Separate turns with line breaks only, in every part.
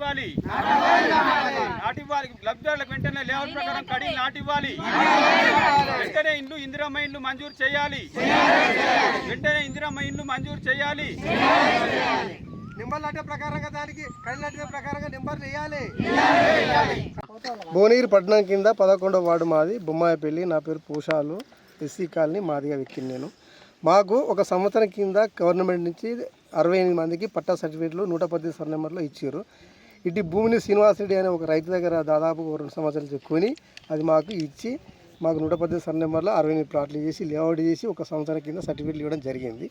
నాటివ్వాలి. నాటివ్వాలి. లబ్ధిదారులకు వెంటనే లేఅవుట్ ప్రకారం కడిలు నాటివ్వాలి. వెంటనే ఇండ్లు ఇందిరమ్మ ఇండ్లు మంజూరు చేయాలి. వెంటనే ఇందిరమ్మ ఇండ్లు మంజూరు చేయాలి.
అట్టే ప్రకారంగా దానికి కళ్ళు అట్టే ప్రకారంగా నెంబర్లు వేయాలి. భువనగిరి పట్టణం కింద పదకొండవ వార్డు మాది బొమ్మాయిపల్లి. నా పేరు పూషాలు. ఎస్సీ కాలనీ మాదిగా వ్యక్తిని నేను. మాకు ఒక సంవత్సరం కింద గవర్నమెంట్ నుంచి అరవై ఎనిమిది మందికి పట్టా సర్టిఫికేట్లు నూట పద్దెనిమిది సర్ నెంబర్లో ఇచ్చారు. ఇటు భూమిని శ్రీనివాసరెడ్డి అనే ఒక రైతు దగ్గర దాదాపు ఒక రెండు సంవత్సరాలు చెప్పుకొని అది మాకు ఇచ్చి మాకు నూట పద్దెనిమిది సర్ నెంబర్లో అరవై ఎనిమిది ప్లాట్లు చేసి లేఅవుట్ చేసి ఒక సంవత్సరం కింద సర్టిఫికేట్లు ఇవ్వడం జరిగింది.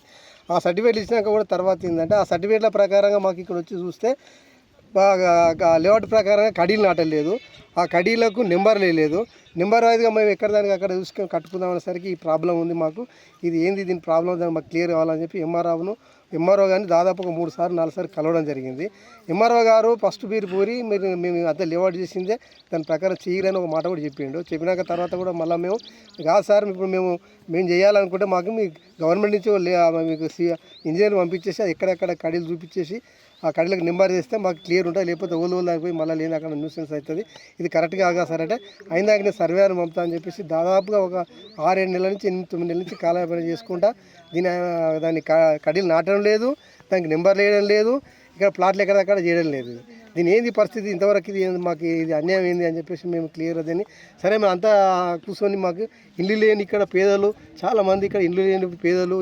ఆ సర్టిఫికేట్లు ఇచ్చినాక కూడా తర్వాత ఏంటంటే ఆ సర్టిఫికేట్ల ప్రకారంగా మాకు ఇక్కడ వచ్చి చూస్తే బాగా లేఅవుట్ ప్రకారంగా కడీలు నాటలేదు. ఆ కడీలకు నెంబర్ లేదు. నెంబర్ వైజ్గా మేము ఎక్కడ దానికి అక్కడ చూసుకొని కట్టుకుందాం అనేసరికి ఈ ప్రాబ్లం ఉంది మాకు. ఇది ఏంది దీని ప్రాబ్లం దాన్ని మాకు క్లియర్ కావాలని చెప్పి ఎంఆర్ఓను ఎంఆర్ఓ గారిని దాదాపు ఒక మూడు సార్లు నాలుగు సార్లు కలవడం జరిగింది. ఎంఆర్ఓ గారు ఫస్ట్ మీరు పూరి మీరు మేము అంతా లేఅవుట్ చేసిందే దాని ప్రకారం చేయరని ఒక మాట కూడా చెప్పిండు. చెప్పినాక తర్వాత కూడా మళ్ళీ మేము కాదు సార్ ఇప్పుడు మేము మేము చేయాలనుకుంటే మాకు మీ గవర్నమెంట్ నుంచి మీకు సి- ఇంజనీర్ పంపించేసి అది ఎక్కడెక్కడ కడీలు చూపించేసి ఆ కడీలకు నెంబర్ చేస్తే మాకు క్లియర్ ఉంటుంది లేకపోతే ఓళ్ళు ఓళ్ళు అయిపోయి మళ్ళీ లేని అక్కడ న్యూసెన్స్ అవుతుంది. ఇది కరెక్ట్గా కాగా సార్ అంటే అయినాక అని పంపుతా అని చెప్పేసి దాదాపుగా ఒక ఆరేడు నెలల నుంచి ఎనిమిది తొమ్మిది నెలల నుంచి కాలయాపన చేసుకుంటా దీని దాన్ని క- కడీలు నాటడం లేదు దానికి నెంబర్ వేయడం లేదు ఇక్కడ ప్లాట్లు ఎక్కడెక్కడ చేయడం లేదు. దీని ఏంది పరిస్థితి? ఇంతవరకు ఇది ఏంది? మాకు ఇది అన్యాయం ఏంది అని చెప్పేసి మేము క్లియర్ అదని సరే మేము అంతా కూర్చొని మాకు ఇల్లు లేని ఇక్కడ పేదలు చాలామంది ఇక్కడ ఇల్లు లేని పేదలు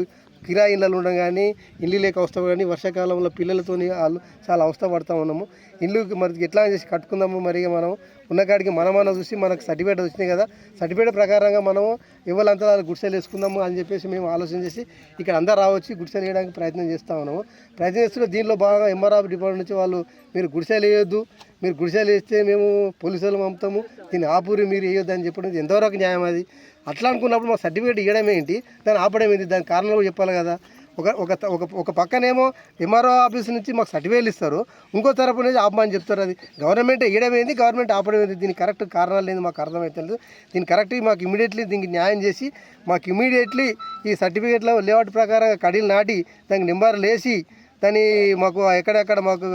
కిరాయి ఇళ్ళలు ఉండడం కానీ ఇల్లు లేక అవస్థ కానీ వర్షాకాలంలో పిల్లలతో వాళ్ళు చాలా అవస్థ పడతా ఉన్నాము. ఇల్లు మరి ఎట్లా చేసి కట్టుకుందాము మరి మనం ఉన్న కాడికి మనమన్న చూసి మనకు సర్టిఫికేట్ వచ్చినాయి కదా. సర్టిఫికేట్ ప్రకారంగా మనము ఇవ్వాలంతా గుడిసెలు వేసుకుందాము అని చెప్పేసి మేము ఆలోచన చేసి ఇక్కడ అందరు రావచ్చు గుడిసెలు వేయడానికి ప్రయత్నం చేస్తూ ఉన్నాము. ప్రయత్నం చేస్తున్న దీనిలో బాగా ఎంఆర్ఆఫ్ డిపార్ట్మెంట్ నుంచి వాళ్ళు మీరు గుడిసెలు వేయొద్దు. మీరు గుడిసెలు వేస్తే మేము పోలీసులు పంపుతాము. దీన్ని ఆపూరి మీరు వేయొద్దు అని చెప్పడం ఎంతవరకు న్యాయం అది? అట్లా అనుకున్నప్పుడు మా సర్టిఫికేట్ ఇవ్వడం ఏంటి? దాన్ని ఆపడం ఏంటి? దాని కారణం కూడా చెప్పాలి కదా. ఒక ఒక ఒక ఒక పక్కనేమో ఎంఆర్ఓ ఆఫీస్ నుంచి మాకు సర్టిఫికేట్లు ఇస్తారు. ఇంకో తరపు నుంచి ఆపమని చెప్తారు అది. గవర్నమెంట్ ఇవ్వడం ఏంది గవర్నమెంట్ ఆపడం ఏంది దీనికి కరెక్ట్ కారణాలు ఏంది మాకు అర్థమవుతలేదు దీన్ని కరెక్ట్ మాకు ఇమీడియట్లీ దీనికి న్యాయం చేసి మాకు ఇమీడియట్లీ ఈ సర్టిఫికేట్లో లేఅవుట్ ప్రకారం కడీలు నాటి దానికి నెంబర్లు వేసి దాన్ని మాకు ఎక్కడెక్కడ మాకు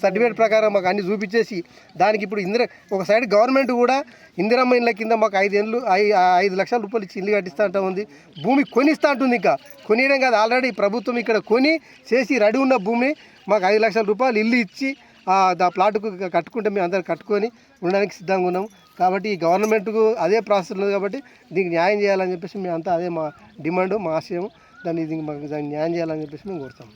సర్టిఫికేట్ ప్రకారం మాకు అన్ని చూపించేసి దానికి ఇప్పుడు ఇందిరా ఒక సైడ్ గవర్నమెంట్ కూడా ఇందిరమ్మ ఇండ్ల కింద మాకు ఐదు ఐ- ఐదు లక్షల రూపాయలు ఇచ్చి ఇల్లు కట్టిస్తా అంటా ఉంది. భూమి కొనిస్తూ ఉంటుంది ఇంకా. కొనియడం కాదు ఆల్రెడీ ప్రభుత్వం ఇక్కడ కొని చేసి రెడీ ఉన్న భూమి మాకు ఐదు లక్షల రూపాయలు ఇల్లు ఇచ్చి ఆ ప్లాట్కు కట్టుకుంటే మేము అందరు కట్టుకొని ఉండడానికి సిద్ధంగా ఉన్నాం కాబట్టి ఈ గవర్నమెంట్కు అదే ప్రాసెస్ ఉంది కాబట్టి దీనికి న్యాయం చేయాలని చెప్పేసి మేము అంతా అదే మా డిమాండ్ మా ఆశయం. దాన్ని దీనికి మాకు దాన్ని న్యాయం చేయాలని చెప్పేసి మేము కోరుతాము